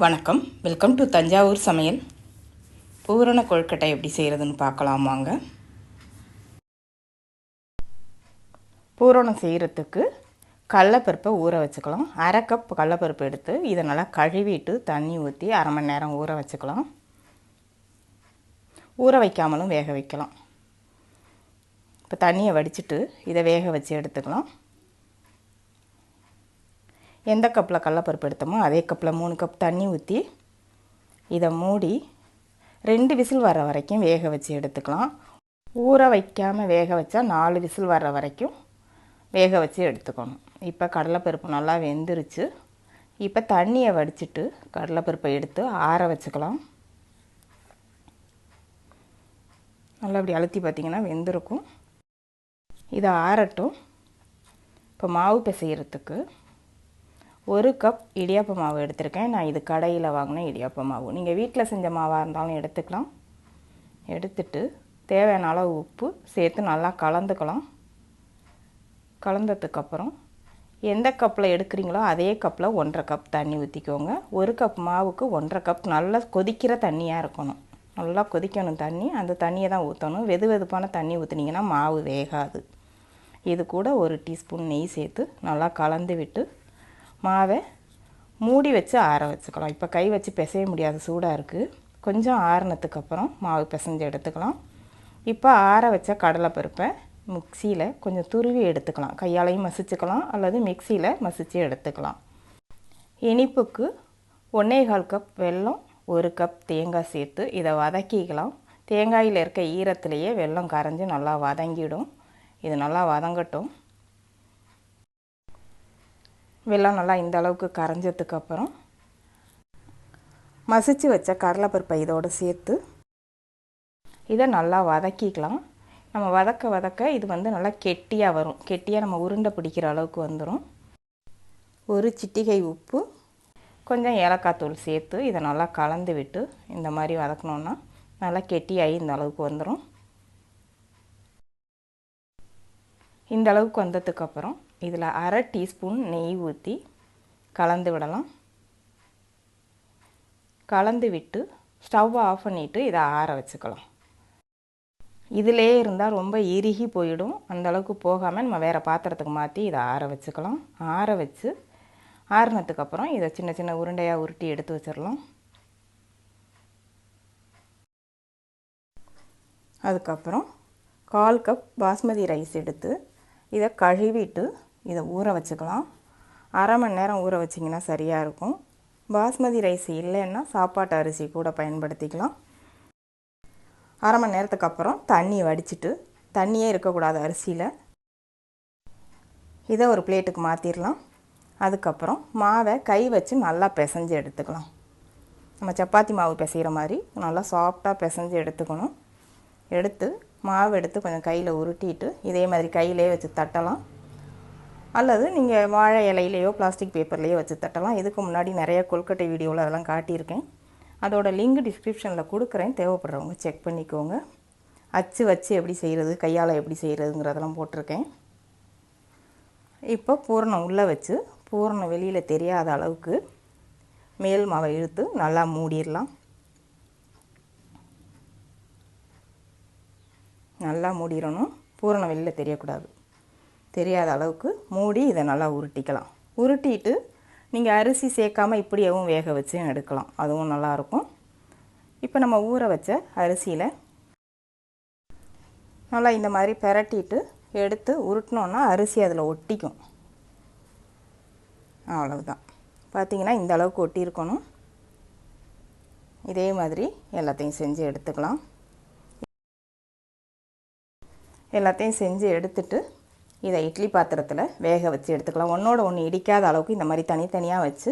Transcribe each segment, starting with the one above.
வணக்கம். Welcome to Thanjavur சமையல். பூரண கொழுக்கட்டை எப்படி செய்கிறதுன்னு பார்க்கலாம் வாங்க. பூரணம் செய்கிறதுக்கு கடலப்பருப்பை ஊற வச்சுக்கலாம். அரை கப் கடலப்பருப்பு எடுத்து இதை நல்லா கழுவிட்டு தண்ணி ஊற்றி அரை மணி நேரம் ஊற வச்சுக்கலாம். ஊற வைக்காமலும் வேக வைக்கலாம். இப்போ தண்ணியை வடிச்சிட்டு இதை வேக வச்சு எடுத்துக்கலாம். எந்த கப்பில் கடலப்பருப்பு எடுத்தோமோ அதே கப்பில் மூணு கப் தண்ணி ஊற்றி இதை மூடி ரெண்டு விசில் வர வரைக்கும் வேக வச்சு எடுத்துக்கலாம். ஊற வைக்காமல் வேக வச்சா நாலு விசில் வர வரைக்கும் வேக வச்சு எடுத்துக்கணும். இப்போ கடலைப்பருப்பு நல்லா வெந்துருச்சு. இப்போ தண்ணியை வடிச்சிட்டு கடலைப்பருப்பை எடுத்து ஆற வச்சுக்கலாம். நல்லா இப்படி அழுத்தி பார்த்திங்கன்னா வெந்திருக்கும். இதை ஆறட்டும். இப்போ மாவு பிசைகிறதுக்கு ஒரு கப் இடியாப்ப மாவு எடுத்திருக்கேன். நான் இது கடையில் வாங்கின இடியாப்ப மாவு. நீங்கள் வீட்டில் செஞ்ச மாவாக இருந்தாலும் எடுத்துக்கலாம். எடுத்துட்டு தேவையான அளவு உப்பு சேர்த்து நல்லா கலந்துக்கலாம். கலந்ததுக்கப்புறம் எந்த கப்பில் எடுக்கிறீங்களோ அதே கப்பில் ஒன்றரை கப் தண்ணி ஊற்றிக்கோங்க ஒரு கப் மாவுக்கு ஒன்றரை கப் நல்லா கொதிக்கிற தண்ணியாக இருக்கணும். நல்லா கொதிக்கணும் தண்ணி. அந்த தண்ணியை தான் ஊற்றணும் வெது வெதுப்பான தண்ணி ஊற்றுனீங்கன்னா மாவு வேகாது. இது கூட ஒரு டீஸ்பூன் நெய் சேர்த்து நல்லா கலந்து விட்டு மாவை மூடி வச்சு ஆற வச்சுக்கலாம். இப்போ கை வச்சு பிசைய முடியாது சூடாக இருக்குது கொஞ்சம் ஆறினதுக்கப்புறம் மாவு பிசைஞ்சு எடுத்துக்கலாம். இப்போ ஆற வச்ச கடலை பருப்பை மிக்சியில் கொஞ்சம் துருவி எடுத்துக்கலாம். கையாலையும் மசிச்சுக்கலாம் அல்லது மிக்சியில் மசித்து எடுத்துக்கலாம். இனிப்புக்கு ஒன்றே கால் கப் வெல்லம் ஒரு கப் தேங்காய் சேர்த்து இதை வதக்கிக்கலாம். தேங்காயில் இருக்க ஈரத்துலேயே வெல்லம் கரைஞ்சி நல்லா வதங்கிடும். இது நல்லா வதங்கட்டும். வெள்ளம் நல்லா இந்த அளவுக்கு கரைஞ்சதுக்கப்புறம் மசிச்சு வச்ச கடலைப்பருப்பை இதோடு சேர்த்து இதை நல்லா வதக்கிக்கலாம். நம்ம வதக்க வதக்க இது வந்து நல்லா கெட்டியாக வரும். கெட்டியாக நம்ம உருண்டை பிடிக்கிற அளவுக்கு வந்துடும் ஒரு சிட்டிகை உப்பு கொஞ்சம் ஏலக்காய் தூள் சேர்த்து இதை நல்லா கலந்து விட்டு இந்த மாதிரி வதக்கணுன்னா நல்லா கெட்டியாகி இந்த அளவுக்கு வந்துடும் இந்த அளவுக்கு வந்ததுக்கப்புறம் இதில் அரை டீஸ்பூன் நெய் ஊற்றி கலந்து விடலாம். கலந்து விட்டு ஸ்டவ் ஆஃப் பண்ணிவிட்டு இதை ஆற வச்சுக்கலாம். இதிலே இருந்தால் ரொம்ப இறுகி போயிடும். அந்தளவுக்கு போகாமல் நம்ம வேறு பாத்திரத்துக்கு மாற்றி இதை ஆற வச்சுக்கலாம். ஆற வச்சு ஆறுனதுக்கப்புறம் இதை சின்ன சின்ன உருண்டையாக உருட்டி எடுத்து வச்சிடலாம். அதுக்கப்புறம் கால் கப் பாஸ்மதி ரைஸ் எடுத்து இதை கழுவிட்டு இதை ஊற வச்சுக்கலாம். அரை மணி நேரம் ஊற வச்சிங்கன்னா சரியாக இருக்கும். பாஸ்மதி ரைஸ் இல்லைன்னா சாப்பாட்டு அரிசி கூட பயன்படுத்திக்கலாம். அரை மணி நேரத்துக்கு அப்புறம் தண்ணியை வடிச்சிட்டு தண்ணியே இருக்கக்கூடாது அரிசியில். இதை ஒரு பிளேட்டுக்கு மாற்றிடலாம் அதுக்கப்புறம் மாவை கை வச்சு நல்லா பிசைஞ்சு எடுத்துக்கலாம். நம்ம சப்பாத்தி மாவு பிசைகிற மாதிரி நல்லா சாஃப்டாக பிசைஞ்சு எடுத்துக்கணும். எடுத்து மாவு எடுத்து கொஞ்சம் கையில் உருட்டிட்டு இதே மாதிரி கையிலே வச்சு தட்டலாம். அல்லது நீங்கள் வாழை இலையிலையோ பிளாஸ்டிக் பேப்பர்லேயோ வச்சு தட்டலாம். இதுக்கு முன்னாடி நிறைய கொல்கட்டை வீடியோவில் அதெல்லாம் காட்டியிருக்கேன். அதோட லிங்க் டிஸ்கிரிப்ஷனில் கொடுக்குறேன். தேவைப்படுறவங்க செக் பண்ணிக்கோங்க. அச்சு வச்சு எப்படி செய்கிறது கையால் எப்படி செய்கிறதுங்கிறதெல்லாம் போட்டிருக்கேன். இப்போ பூரணம் உள்ளே வச்சு பூரணம் வெளியில் தெரியாத அளவுக்கு மேல் மாவை இழுத்து நல்லா மூடிடலாம். நல்லா மூடிடணும். பூரணம் வெளியில் தெரியக்கூடாது. தெரியாத அளவுக்கு மூடி இதை நல்லா உருட்டிக்கலாம். உருட்டிட்டு நீங்கள் அரிசி சேர்க்காமல் இப்படியவும் வேக வச்சு எடுக்கலாம். அதுவும் நல்லாயிருக்கும். இப்போ நம்ம ஊற வச்ச அரிசியில் நல்லா இந்த மாதிரி பெரட்டிட்டு எடுத்து உருட்டினோன்னா அரிசி அதில் ஒட்டிக்கும். அவ்வளவுதான். பார்த்திங்கன்னா இந்த அளவுக்கு ஒட்டியிருக்கணும். இதே மாதிரி எல்லாத்தையும் செஞ்சு எடுத்துக்கலாம். எல்லாத்தையும் செஞ்சு எடுத்துட்டு இதை இட்லி பாத்திரத்தில் வேக வச்சு எடுத்துக்கலாம். ஒன்றோட ஒன்று இடிக்காத அளவுக்கு இந்த மாதிரி தனித்தனியாக வச்சு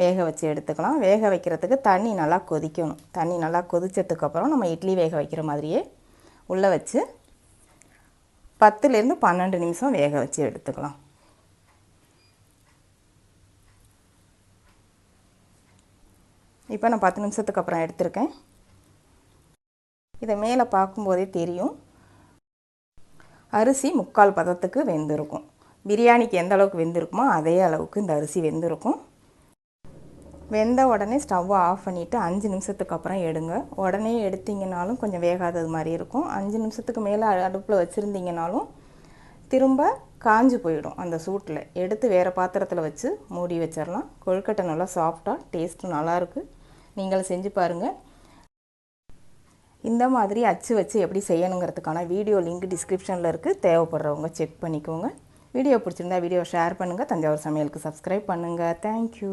வேக வச்சு எடுத்துக்கலாம். வேக வைக்கிறதுக்கு தண்ணி நல்லா கொதிக்கணும். தண்ணி நல்லா கொதிச்சதுக்கப்புறம் நம்ம இட்லி வேக வைக்கிற மாதிரியே உள்ளே வச்சு பத்துலேருந்து பன்னெண்டு நிமிஷம் வேக வச்சு எடுத்துக்கலாம். இப்போ நான் பத்து நிமிஷத்துக்கு அப்புறம் எடுத்திருக்கேன். இதை மேலே பார்க்கும்போதே தெரியும். அரிசி முக்கால் பதத்துக்கு வெந்திருக்கும். பிரியாணிக்கு எந்த அளவுக்கு வெந்திருக்குமோ அதே அளவுக்கு இந்த அரிசி வெந்திருக்கும். வெந்த உடனே ஸ்டவ்வை ஆஃப் பண்ணிவிட்டு அஞ்சு நிமிஷத்துக்கு அப்புறம் எடுங்க. உடனே எடுத்தீங்கனாலும் கொஞ்சம் வேகாதது மாதிரி இருக்கும். அஞ்சு நிமிஷத்துக்கு மேலே அடுப்பில் வச்சுருந்தீங்கனாலும் திரும்ப காஞ்சி போயிடும் அந்த சூட்டில். எடுத்து வேறு பாத்திரத்தில் வச்சு மூடி வச்சிடலாம் கொழுக்கட்டை நல்லா சாஃப்டாக டேஸ்ட்டும் நல்லாயிருக்கு நீங்களும் செஞ்சு பாருங்கள் இந்த மாதிரி அச்சு வச்சு எப்படி செய்யணுங்கிறதுக்கான வீடியோ லிங்க் டிஸ்கிரிப்ஷனில் இருக்குது தேவைப்படுறவங்க செக் பண்ணிக்கோங்க. வீடியோ பிடிச்சிருந்தா வீடியோ ஷேர் பண்ணுங்கள் தஞ்சாவூர் சமையலுக்கு சப்ஸ்கிரைப் பண்ணுங்கள் தேங்க்யூ